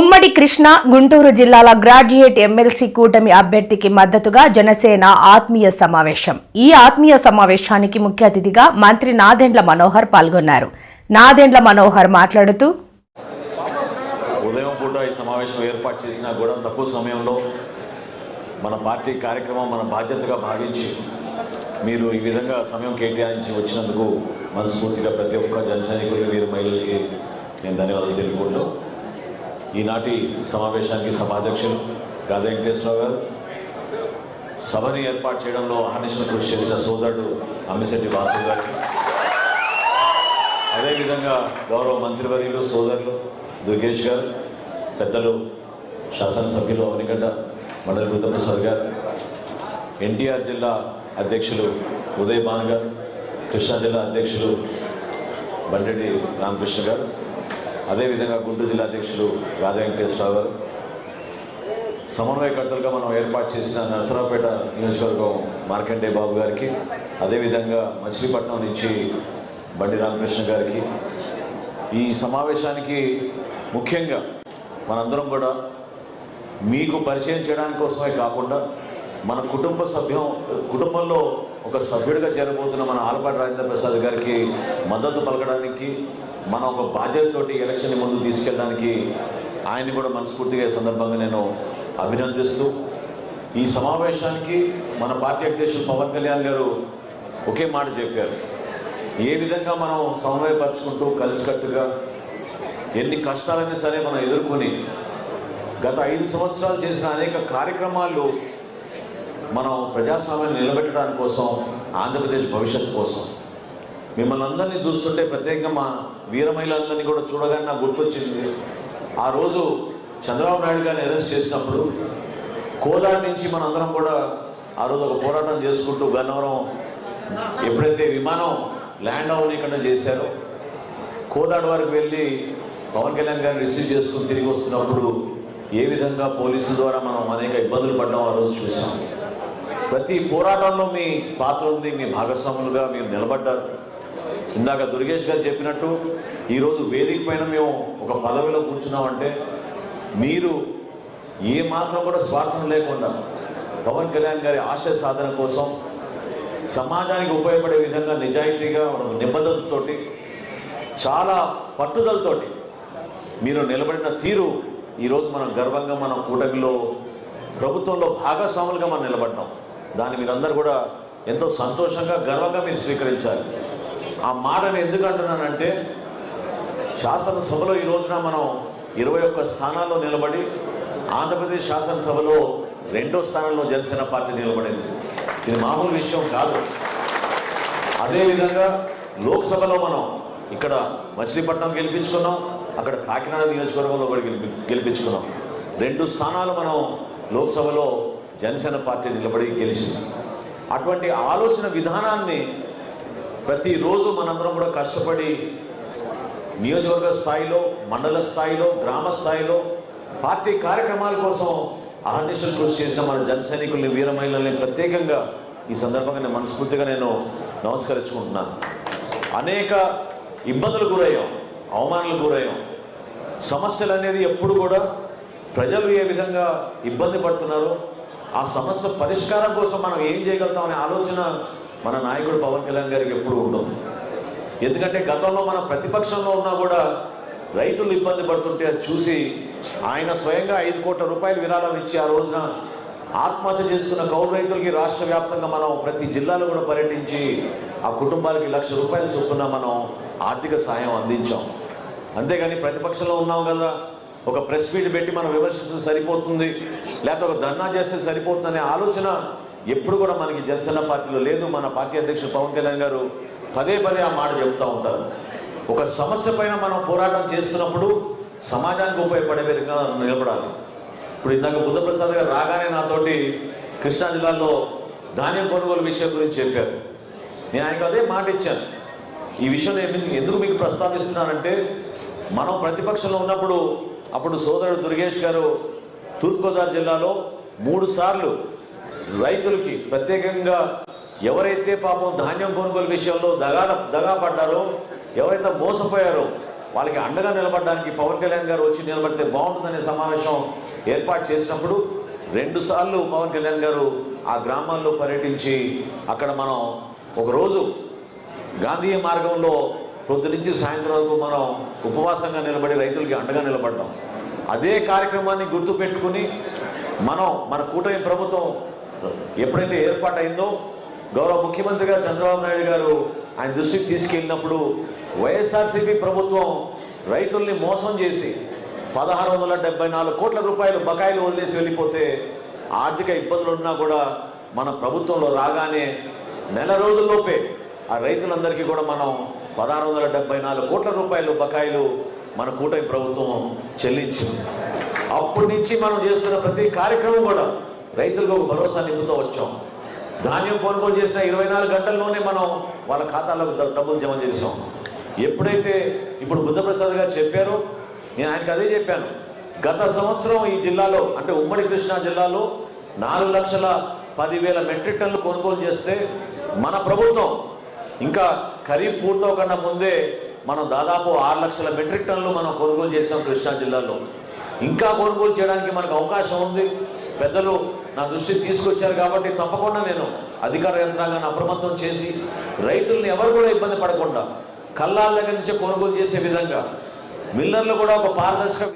ఉమ్మడి కృష్ణ గుంటూరు జిల్లాల graduate MLC కూటమి అభ్యర్థికి మద్దతుగా జనసేన ఆత్మీయ సమావేశం. ఈ ఆత్మీయ సమావేశానికి ముఖ్య అతిథిగా మంత్రి నాదెండ్ల మనోహర్ పాల్గొన్నారు. నాదెండ్ల మనోహర్ మాట్లాడుతూ ఉదయం పూట ఈ సమావేశం ఏర్పాటు చేసినా కూడా తక్కువ సమయంలో మన పార్టీ కార్యక్రమం మన బాధ్యతగా భావించి మీరు ఈ విధంగా సమయం కేటాయించి వచ్చినందుకు మనస్ఫూర్తిగా ప్రతి ఒక్క జనసైనికులు వీరు మహిళలకి నేను ధన్యవాదాలు తెలుపుకుంటూ ఈనాటి సమావేశానికి సభాధ్యక్షులు గాదా వెంకటేశ్వరరావు గారు. సభని ఏర్పాటు చేయడంలో అహర్నిశలు కృషి చేసిన సోదరుడు అమ్మిశెట్టి వాసు గారు. అదేవిధంగా గౌరవ మంత్రివర్యులు సోదరులు దుర్గేష్ గారు పెద్దలు శాసనసభ్యులు అవనిగడ్డ మండలి బుద్ధప్రసాద్ గారు ఎన్టీఆర్ జిల్లా అధ్యక్షులు ఉదయ్ భాన్ గారు కృష్ణా జిల్లా అధ్యక్షులు బండెడి రామకృష్ణ గారు అదేవిధంగా గుంటూరు జిల్లా అధ్యక్షులు రాధా వెంకటేశ్వరరావు గారు సమన్వయకర్తలుగా మనం ఏర్పాటు చేసిన నరసరావుపేట నియోజకవర్గం మార్కండే బాబు గారికి అదేవిధంగా మచిలీపట్నం నుంచి బండి రామకృష్ణ గారికి. ఈ సమావేశానికి ముఖ్యంగా మనందరం కూడా మీకు పరిచయం చేయడానికి కోసమే కాకుండా మన కుటుంబ సభ్యం కుటుంబంలో ఒక సభ్యుడిగా చేరబోతున్న మన ఆలపాటి రాజేంద్ర ప్రసాద్ గారికి మద్దతు పలకడానికి మనం ఒక బాధ్యతతోటి ఎలక్షన్ ముందు తీసుకెళ్ళడానికి ఆయన్ని కూడా మనస్ఫూర్తిగా సందర్భంగా నేను అభినందిస్తూ ఈ సమావేశానికి మన పార్టీ అధ్యక్షులు పవన్ కళ్యాణ్ గారు ఒకే మాట చెప్పారు. ఏ విధంగా మనం సమన్వయపరుచుకుంటూ కలిసికట్టుగా ఎన్ని కష్టాలైనా సరే మనం ఎదుర్కొని గత ఐదు సంవత్సరాలు చేసిన అనేక కార్యక్రమాలు మనం ప్రజాస్వామ్యాన్ని నిలబెట్టడానికి కోసం ఆంధ్రప్రదేశ్ భవిష్యత్తు కోసం మిమ్మల్ని అందరినీ చూస్తుంటే ప్రత్యేకంగా మా వీర మహిళలందరినీ కూడా చూడగానే నాకు గుర్తొచ్చింది. ఆ రోజు చంద్రబాబు నాయుడు గారిని అరెస్ట్ చేసినప్పుడు కోలాడ నుంచి మనందరం కూడా ఆ రోజు ఒక పోరాటం చేసుకుంటూ గన్నవరం ఎప్పుడైతే విమానం ల్యాండ్ అవ్వనీయకుండా చేశారో కోదాడు వరకు వెళ్ళి పవన్ కళ్యాణ్ గారిని రిసీవ్ చేసుకుని తిరిగి వస్తున్నప్పుడు ఏ విధంగా పోలీసుల ద్వారా మనం అనేక ఇబ్బందులు పడ్డాం ఆ రోజు చూసాం. ప్రతి పోరాటంలో మీ పాత్ర ఉంది మీ భాగస్వాములుగా మీరు నిలబడ్డారు. ఇందాక దుర్గేష్ గారు చెప్పినట్టు ఈరోజు వేదిక పైన మేము ఒక పదవిలో కూర్చున్నామంటే మీరు ఏ మాత్రం కూడా స్వార్థం లేకుండా పవన్ కళ్యాణ్ గారి ఆశయ సాధన కోసం సమాజానికి ఉపయోగపడే విధంగా నిజాయితీగా నిబద్ధతతోటి చాలా పట్టుదలతోటి మీరు నిలబడిన తీరు ఈరోజు మనం గర్వంగా మనం కూటమిలో ప్రభుత్వంలో భాగస్వాములుగా మనం నిలబడ్డాం. దాన్ని మీరందరూ కూడా ఎంతో సంతోషంగా గర్వంగా మీరు స్వీకరించాలి ఆ మాటను ఎందుకు అంటున్నానంటే శాసనసభలో ఈ రోజున మనం ఇరవై ఒక్క స్థానాల్లో నిలబడి ఆంధ్రప్రదేశ్ శాసనసభలో రెండో స్థానంలో జనసేన పార్టీ నిలబడింది. ఇది మామూలు విషయం కాదు. అదేవిధంగా లోక్సభలో మనం ఇక్కడ మచిలీపట్నం గెలిపించుకున్నాం అక్కడ కాకినాడ నియోజకవర్గంలో కూడా గెలిపి గెలిపించుకున్నాం. రెండు స్థానాలు మనం లోక్సభలో జనసేన పార్టీ నిలబడి గెలిచింది. అటువంటి ఆలోచన విధానాన్ని ప్రతిరోజు మనందరం కూడా కష్టపడి నియోజకవర్గ స్థాయిలో మండల స్థాయిలో గ్రామ స్థాయిలో పార్టీ కార్యక్రమాల కోసం అహర్నిశలు కృషి చేసిన మన జన సైనికుల్ని వీర మహిళల్ని ప్రత్యేకంగా ఈ సందర్భంగా నేను మనస్ఫూర్తిగా నేను నమస్కరించుకుంటున్నాను. అనేక ఇబ్బందులు గురయ్యాం అవమానాలకు గురయ్యాం. సమస్యలు అనేది ఎప్పుడు కూడా ప్రజలు ఏ విధంగా ఇబ్బంది పడుతున్నారో ఆ సమస్య పరిష్కారం కోసం మనం ఏం చేయగలుగుతాం అనే ఆలోచన మన నాయకుడు పవన్ కళ్యాణ్ గారికి ఎప్పుడు ఉంటుంది ఎందుకంటే గతంలో మన ప్రతిపక్షంలో ఉన్నా కూడా రైతులు ఇబ్బంది పడుతుంటే చూసి ఆయన స్వయంగా ఐదు కోట్ల రూపాయలు విరాళం ఇచ్చి ఆ రోజున ఆత్మహత్య చేసుకున్న కౌలు రైతులకి రాష్ట్ర వ్యాప్తంగా మనం ప్రతి జిల్లాలో కూడా పర్యటించి ఆ కుటుంబాలకి లక్ష రూపాయలు చొప్పున మనం ఆర్థిక సహాయం అందించాం. అంతేగాని ప్రతిపక్షంలో ఉన్నాం కదా ఒక ప్రెస్ మీట్ పెట్టి మనం విమర్శిస్తే సరిపోతుంది లేకపోతే ఒక ధర్నా చేస్తే సరిపోతుందనే ఆలోచన ఎప్పుడు కూడా మనకి జనసేన పార్టీలో లేదు. మన పార్టీ అధ్యక్షుడు పవన్ కళ్యాణ్ గారు పదే పదే ఆ మాట చెబుతూ ఉంటారు. ఒక సమస్య పైన మనం పోరాటం చేస్తున్నప్పుడు సమాజానికి ఉపయోగపడే విధంగా నిలబడాలి. ఇప్పుడు ఇందాక బుద్ధప్రసాద్ గారు రాగానే నాతోటి కృష్ణా జిల్లాలో ధాన్యం కొనుగోలు విషయం గురించి చెప్పారు. నేను ఆయనకు అదే మాట ఇచ్చాను. ఈ విషయం నేను ఎందుకు- ఎందుకు మీకు ప్రస్తావిస్తున్నానంటే మనం ప్రతిపక్షంలో ఉన్నప్పుడు అప్పుడు సోదరుడు దుర్గేష్ గారు తూర్పుగోదావరి జిల్లాలో మూడు సార్లు రైతులకి ప్రత్యేకంగా ఎవరైతే పాపం ధాన్యం కొనుగోలు విషయంలో దగా దగా పడ్డారో ఎవరైతే మోసపోయారో వాళ్ళకి అండగా నిలబడడానికి పవన్ కళ్యాణ్ గారు వచ్చి నిలబడితే బాగుంటుందనే సమావేశం ఏర్పాటు చేసినప్పుడు రెండుసార్లు పవన్ కళ్యాణ్ గారు ఆ గ్రామాల్లో పర్యటించి అక్కడ మనం ఒకరోజు గాంధీ మార్గంలో పొద్దు నుంచి సాయంత్రం వరకు మనం ఉపవాసంగా నిలబడి రైతులకి అండగా నిలబడ్డాం. అదే కార్యక్రమాన్ని గుర్తుపెట్టుకుని మనం మన కూటమి ప్రభుత్వం ఎప్పుడైతే ఏర్పాటైందో గౌరవ ముఖ్యమంత్రిగా చంద్రబాబు నాయుడు గారు ఆయన దృష్టికి తీసుకెళ్ళినప్పుడు వైఎస్ఆర్సీపీ ప్రభుత్వం రైతుల్ని మోసం చేసి పదహారు వందల డెబ్బై నాలుగు కోట్ల రూపాయలు బకాయిలు వదిలేసి వెళ్ళిపోతే ఆర్థిక ఇబ్బందులు ఉన్నా కూడా మన ప్రభుత్వంలో రాగానే నెల రోజుల్లోపే ఆ రైతులందరికీ కూడా మనం పదహారు వందల డెబ్బై నాలుగు కోట్ల రూపాయలు బకాయిలు మన కూటమి ప్రభుత్వం చెల్లించింది. అప్పటి నుంచి మనం చేస్తున్న ప్రతి కార్యక్రమం కూడా రైతులకు ఒక భరోసా నింపుతూ వచ్చాం. ధాన్యం కొనుగోలు చేసిన ఇరవై నాలుగు గంటల్లోనే మనం వాళ్ళ ఖాతాలకు డబ్బులు జమ చేసాం ఎప్పుడైతే ఇప్పుడు బుద్ధప్రసాద్ గారు చెప్పారో నేను ఆయనకు అదే చెప్పాను. గత సంవత్సరం ఈ జిల్లాలో అంటే ఉమ్మడి కృష్ణా జిల్లాలో నాలుగు లక్షల పదివేల మెట్రిక్ టన్నులు కొనుగోలు చేస్తే మన ప్రభుత్వం ఇంకా ఖరీఫ్ పూర్తవకుండా ముందే మనం దాదాపు ఆరు లక్షల మెట్రిక్ టన్నులు మనం కొనుగోలు చేసాం కృష్ణా జిల్లాలో. ఇంకా కొనుగోలు చేయడానికి మనకు అవకాశం ఉంది. పెద్దలు నా దృష్టికి తీసుకొచ్చారు కాబట్టి తప్పకుండా నేను అధికార యంత్రాంగాన్ని అప్రమత్తం చేసి రైతుల్ని ఎవరు కూడా ఇబ్బంది పడకుండా కల్లాల దగ్గర నుంచే కొనుగోలు చేసే విధంగా మిల్లర్లు కూడా ఒక పారదర్శక